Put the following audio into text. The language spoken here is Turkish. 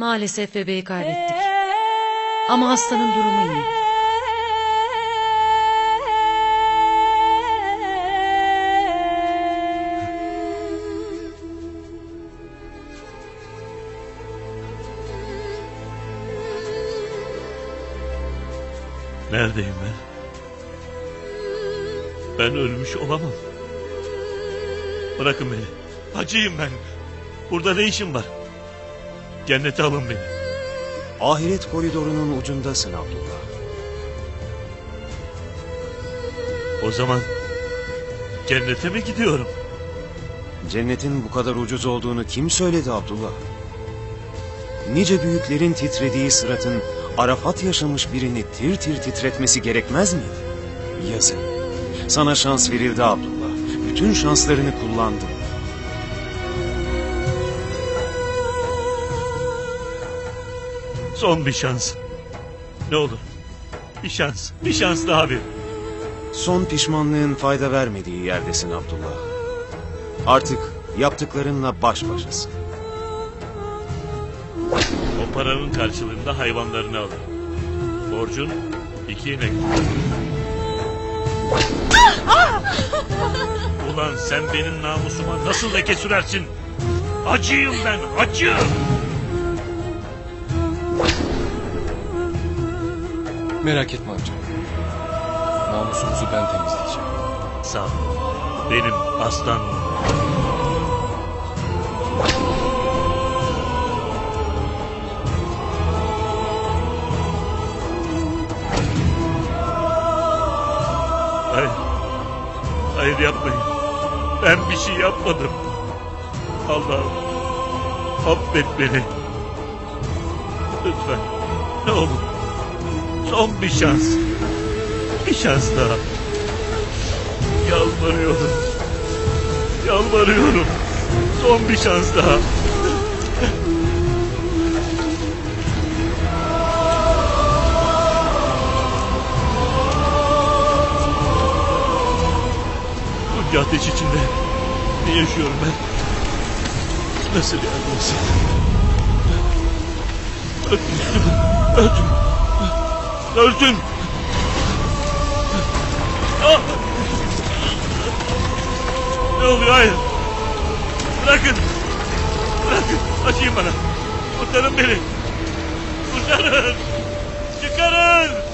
Maalesef bebeği kaybettik. Ama hastanın durumu iyi. Neredeyim ben? Ben ölmüş olamam. Bırakın beni. Hacıyım ben. Burada ne işim var? Cennete alın beni. Ahiret koridorunun ucundasın Abdullah. O zaman cennete mi gidiyorum? Cennetin bu kadar ucuz olduğunu kim söyledi Abdullah? Nice büyüklerin titrediği sıratın Arafat yaşamış birini tir tir titretmesi gerekmez miydi? Yazık. Sana şans verildi Abdullah. Bütün şanslarını kullandın. Son bir şans. Ne olur. Bir şans. Bir şans daha bir. Son pişmanlığın fayda vermediği yerdesin Abdullah. Artık yaptıklarınla baş başasın. O paranın karşılığında hayvanlarını alırım. Borcun iki inek. Ulan sen benim namusuma nasıl leke sürersin? Acıyım ben, acı! Merak etme amca. Namusumuzu ben temizleyeceğim. Sağ ol. Benim aslan. Hayır. Hayır yapmayın. Ben bir şey yapmadım. Allah'ım affet beni. Lütfen. Ne olur. Son bir şans. Bir şans daha. Yalvarıyorum. Yalvarıyorum. Son bir şans daha. Bunca ateş içinde ne yaşıyorum ben? Nasıl yardım etsin? Öldüm. Öldüm. Öldüm. Ah! Ne oluyor? Hayır. Bırakın. Bırakın. Açayım bana. Kurtarın beni. Kurtarın. Çıkarın.